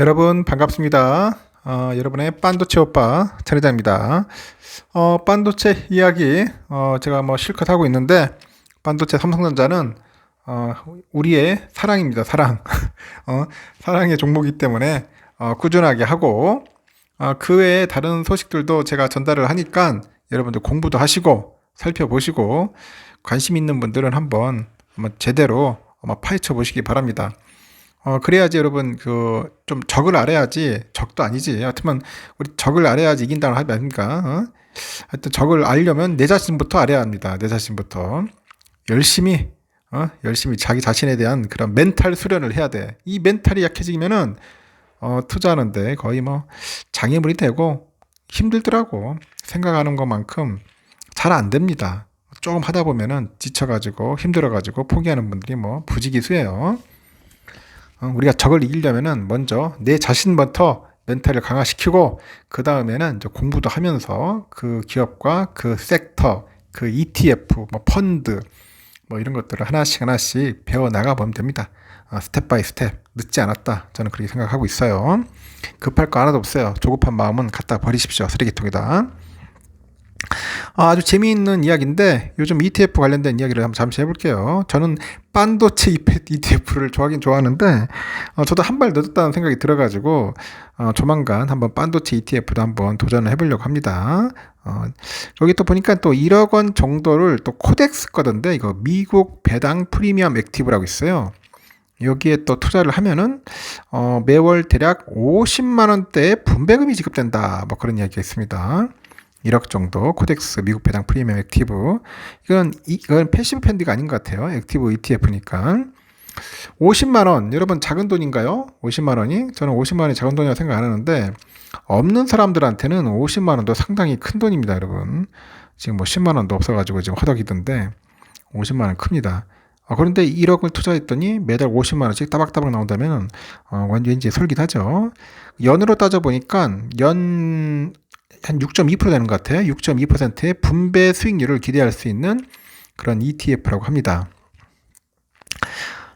여러분 반갑습니다. 어, 여러분의 반도체 오빠 차례장입니다. 어, 반도체 이야기 어, 제가 뭐 실컷 하고 있는데 반도체 삼성전자는 어, 우리의 사랑입니다. 사랑. 어, 사랑의 종목이기 때문에 어, 꾸준하게 하고 어, 그 외에 다른 소식들도 제가 전달을 하니까 여러분들 공부도 하시고 살펴보시고 관심 있는 분들은 한번 제대로 파헤쳐 보시기 바랍니다. 어, 그래야지 여러분, 그, 좀 적을 알아야지, 적도 아니지. 하여튼, 우리 적을 알아야지 이긴다는 하지 아닙니까? 어? 하여튼 적을 알려면 내 자신부터 알아야 합니다. 내 자신부터. 열심히, 어? 열심히 자기 자신에 대한 그런 멘탈 수련을 해야 돼. 이 멘탈이 약해지면은, 어, 투자하는데 거의 뭐, 장애물이 되고 힘들더라고. 생각하는 것만큼 잘 안 됩니다. 조금 하다 보면은 지쳐가지고 힘들어가지고 포기하는 분들이 뭐 부지기수예요. 어, 우리가 적을 이기려면은 먼저 내 자신부터 멘탈을 강화시키고 그 다음에는 공부도 하면서 그 기업과 그 섹터, 그 ETF, 뭐 펀드 뭐 이런 것들을 하나씩 하나씩 배워 나가 보면 됩니다. 어, 스텝 바이 스텝 늦지 않았다. 저는 그렇게 생각하고 있어요. 급할 거 하나도 없어요. 조급한 마음은 갖다 버리십시오. 쓰레기통에다. 아, 아주 재미있는 이야기인데 요즘 ETF 관련된 이야기를 한번 잠시 해볼게요. 저는 반도체 ETF를 좋아하긴 좋아하는데 어, 저도 한 발 늦었다는 생각이 들어가지고 어, 조만간 한번 반도체 ETF도 한번 도전을 해보려고 합니다. 어, 여기 또 보니까 또 1억 원 정도를 또 코덱스 거던데 이거 미국 배당 프리미엄 액티브라고 있어요. 여기에 또 투자를 하면은 어, 매월 대략 50만 원대의 분배금이 지급된다. 뭐 그런 이야기가 있습니다. 1억 정도 코덱스 미국 배당 프리미엄 액티브 이건 이건 패시브 펀드가 아닌 것 같아요. 액티브 ETF니까 50만 원 여러분 작은 돈인가요? 50만 원이 저는 50만 원이 작은 돈이라고 생각 안 하는데 없는 사람들한테는 50만 원도 상당히 큰 돈입니다, 여러분. 지금 뭐 10만 원도 없어가지고 지금 허덕이던데 50만 원 큽니다. 어, 그런데 1억을 투자했더니 매달 50만 원씩 따박따박 나온다면 어, 왠지 솔깃하죠. 연으로 따져 보니까 연 한 6.2% 되는 것 같아요. 6.2%의 분배 수익률을 기대할 수 있는 그런 ETF라고 합니다.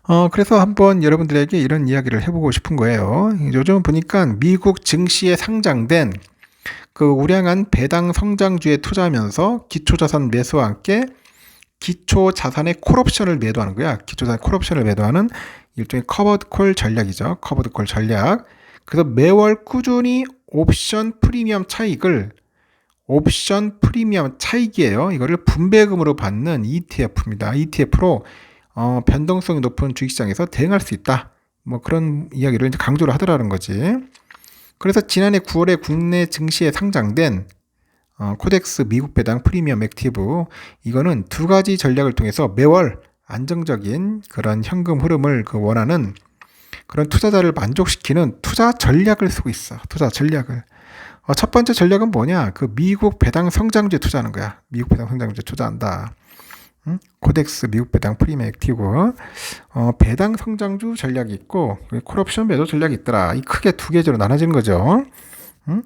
어, 그래서 한번 여러분들에게 이런 이야기를 해보고 싶은 거예요. 요즘 보니까 미국 증시에 상장된 그 우량한 배당 성장주에 투자하면서 기초자산 매수와 함께 기초자산의 콜옵션을 매도하는 거야. 기초자산 콜옵션을 매도하는 일종의 커버드 콜 전략이죠. 커버드 콜 전략. 그래서 매월 꾸준히 옵션 프리미엄 차익을 옵션 프리미엄 차익이에요. 이거를 분배금으로 받는 ETF입니다. ETF로 어, 변동성이 높은 주식시장에서 대응할 수 있다. 뭐 그런 이야기를 이제 강조를 하더라는 거지. 그래서 지난해 9월에 국내 증시에 상장된 어, 코덱스 미국 배당 프리미엄 액티브 이거는 두 가지 전략을 통해서 매월 안정적인 그런 현금 흐름을 그 원하는 그런 투자자를 만족시키는 투자 전략을 쓰고 있어. 투자 전략을. 어, 첫 번째 전략은 뭐냐? 그 미국 배당 성장주에 투자하는 거야. 미국 배당 성장주에 투자한다. 응? 코덱스 미국 배당 프리미엄 액티브 어, 배당 성장주 전략이 있고 콜옵션 매도 전략이 있더라. 이 크게 두 계절로 나눠지는 거죠. 응?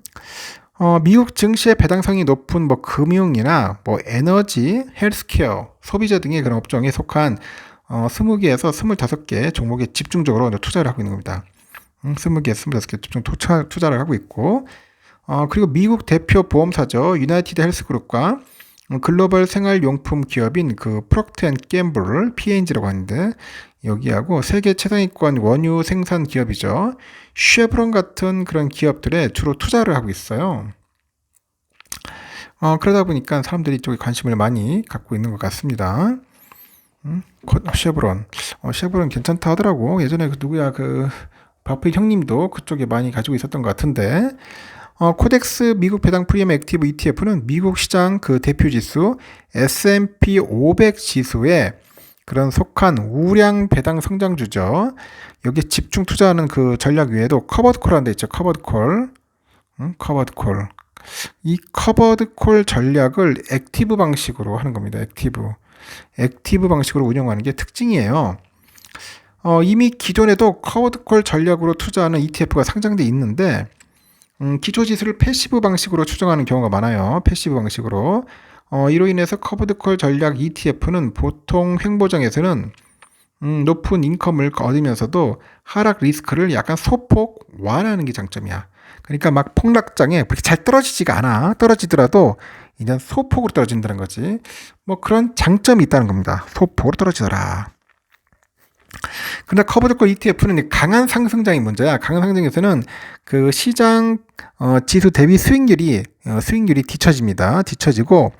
어, 미국 증시의 배당성이 높은 뭐 금융이나 뭐 에너지, 헬스케어, 소비자 등의 그런 업종에 속한 어, 20개에서 25개 종목에 집중적으로 투자를 하고 있는 겁니다. 음, 20개, 25개 집중 투자, 투자를 하고 있고, 어, 그리고 미국 대표 보험사죠. 유나이티드 헬스그룹과 글로벌 생활용품 기업인 그 프록트 앤 갬블, P&G라고 하는데, 여기하고 세계 최상위권 원유 생산 기업이죠. 쉐브론 같은 그런 기업들에 주로 투자를 하고 있어요. 어, 그러다 보니까 사람들이 이쪽에 관심을 많이 갖고 있는 것 같습니다. 음? 쉐브론. 어, 쉐브론 괜찮다 하더라고. 예전에 그 누구야, 그, 바프 형님도 그쪽에 많이 가지고 있었던 것 같은데, 어, 코덱스 미국 배당 프리미엄 액티브 ETF는 미국 시장 그 대표 지수 S&P 500 지수에 그런 속한 우량 배당 성장주죠. 여기에 집중 투자하는 그 전략 외에도 커버드 콜이라는 데 있죠. 커버드 콜. 응? 커버드 콜. 이 커버드 콜 전략을 액티브 방식으로 하는 겁니다. 액티브. 액티브 방식으로 운영하는 게 특징이에요. 어, 이미 기존에도 커버드콜 전략으로 투자하는 ETF가 상장돼 있는데 음, 기초 지수를 패시브 방식으로 추정하는 경우가 많아요. 패시브 방식으로. 어, 이로 인해서 커버드콜 전략 ETF는 보통 횡보장에서는 음, 높은 인컴을 얻으면서도 하락 리스크를 약간 소폭 완화하는 게 장점이야. 그러니까 막 폭락장에 그렇게 잘 떨어지지가 않아. 떨어지더라도 이제 소폭으로 떨어진다는 거지. 뭐 그런 장점이 있다는 겁니다. 소폭으로 떨어지더라. 근데 커브드콜 ETF는 강한 상승장이 문제야. 강한 상승에서는 그 시장 어, 지수 대비 수익률이 어, 수익률이 뒤처집니다. 뒤처지고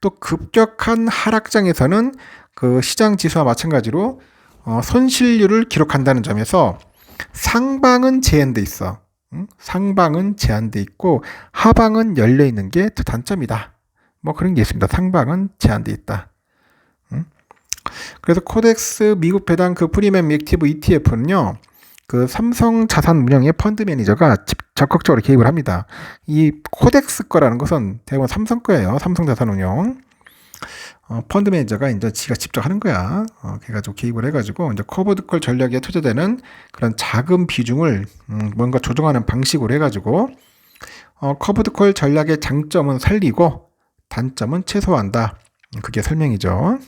또 급격한 하락장에서는 그 시장 지수와 마찬가지로 어, 손실률을 기록한다는 점에서 상방은 제한돼 있어. 응? 상방은 제한돼 있고 하방은 열려 있는 게더 단점이다. 뭐 그런 게 있습니다. 상방은 제한돼 있다. 응? 그래서 코덱스 미국 배당 그 프리미엄 액티브 ETF는요. 그 삼성 자산 운영의 펀드 매니저가 집- 적극적으로 개입을 합니다. 이 코덱스 거라는 것은 대부분 삼성 거예요. 삼성 자산 운영. 어, 펀드 매니저가 이제 지가 직접 하는 거야. 어, 그래가지고 개입을 해가지고 이제 커버드콜 전략에 투자되는 그런 자금 비중을 음, 뭔가 조정하는 방식으로 해가지고 어, 커버드콜 전략의 장점은 살리고 단점은 최소화한다. 음, 그게 설명이죠.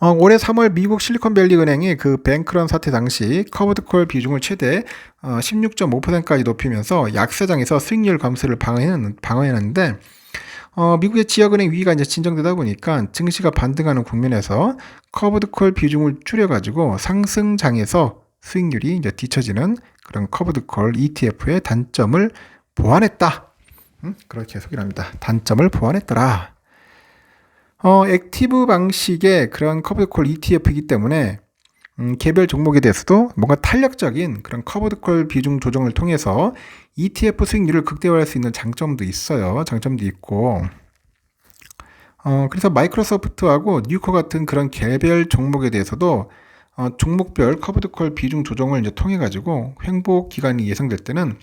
어, 올해 3월 미국 실리콘밸리 은행이 그 뱅크런 사태 당시 커버드콜 비중을 최대 어, 16.5%까지 높이면서 약세장에서 수익률 감소를 방어해냈, 방어해냈는데 어, 미국의 지역은행 위기가 이제 진정되다 보니까 증시가 반등하는 국면에서 커브드콜 비중을 줄여가지고 상승장에서 수익률이 이제 뒤처지는 그런 커브드콜 ETF의 단점을 보완했다. 음? 그렇게 소개를 합니다. 단점을 보완했더라. 어, 액티브 방식의 그런 커브드콜 ETF이기 때문에 음, 개별 종목에 대해서도 뭔가 탄력적인 그런 커브드콜 비중 조정을 통해서 ETF 수익률을 극대화할 수 있는 장점도 있어요. 장점도 있고. 어, 그래서 마이크로소프트하고 뉴코 같은 그런 개별 종목에 대해서도 어, 종목별 커브드콜 비중 조정을 이제 통해 가지고 횡보 기간이 예상될 때는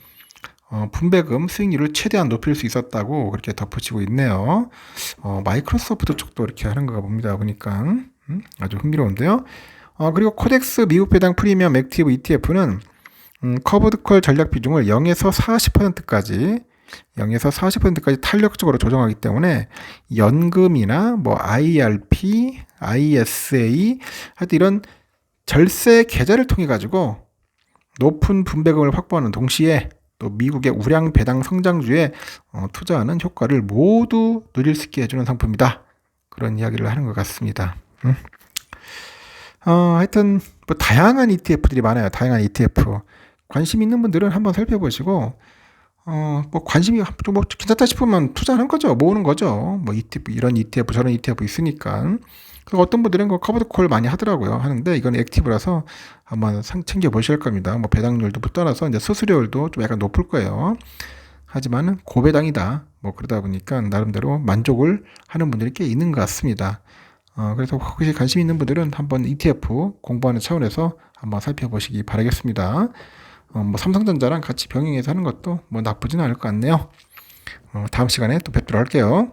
어, 분배금 수익률을 최대한 높일 수 있었다고 그렇게 덧붙이고 있네요. 어, 마이크로소프트 쪽도 이렇게 하는 거 보니다 보니까 음, 아주 흥미로운데요. 어, 그리고 코덱스 미국 배당 프리미엄 액티브 ETF는 음, 커브드콜 전략 비중을 0에서 40%까지 0에서 40%까지 탄력적으로 조정하기 때문에 연금이나 뭐 IRP, ISA 하여튼 이런 절세 계좌를 통해 가지고 높은 분배금을 확보하는 동시에 또 미국의 우량 배당 성장주에 어, 투자하는 효과를 모두 누릴 수 있게 해주는 상품이다. 그런 이야기를 하는 것 같습니다. 음. 어, 하여튼 뭐 다양한 ETF들이 많아요. 다양한 ETF. 관심 있는 분들은 한번 살펴보시고 어, 뭐 관심이 좀 뭐 괜찮다 싶으면 투자하는 거죠. 모으는 거죠. 뭐 ETF 이런 ETF 저런 ETF 있으니까. 그리고 어떤 분들은 그 커버드 콜 많이 하더라고요. 하는데 이건 액티브라서 한번 상 챙겨 보실 겁니다. 뭐 배당률도 떠나서 이제 수수료율도 좀 약간 높을 거예요. 하지만은 고배당이다. 뭐 그러다 보니까 나름대로 만족을 하는 분들이 꽤 있는 것 같습니다. 어, 그래서 혹시 관심 있는 분들은 한번 ETF 공부하는 차원에서 한번 살펴보시기 바라겠습니다. 어, 뭐 삼성전자랑 같이 병행해서 하는 것도 뭐 나쁘진 않을 것 같네요. 어, 다음 시간에 또 뵙도록 할게요.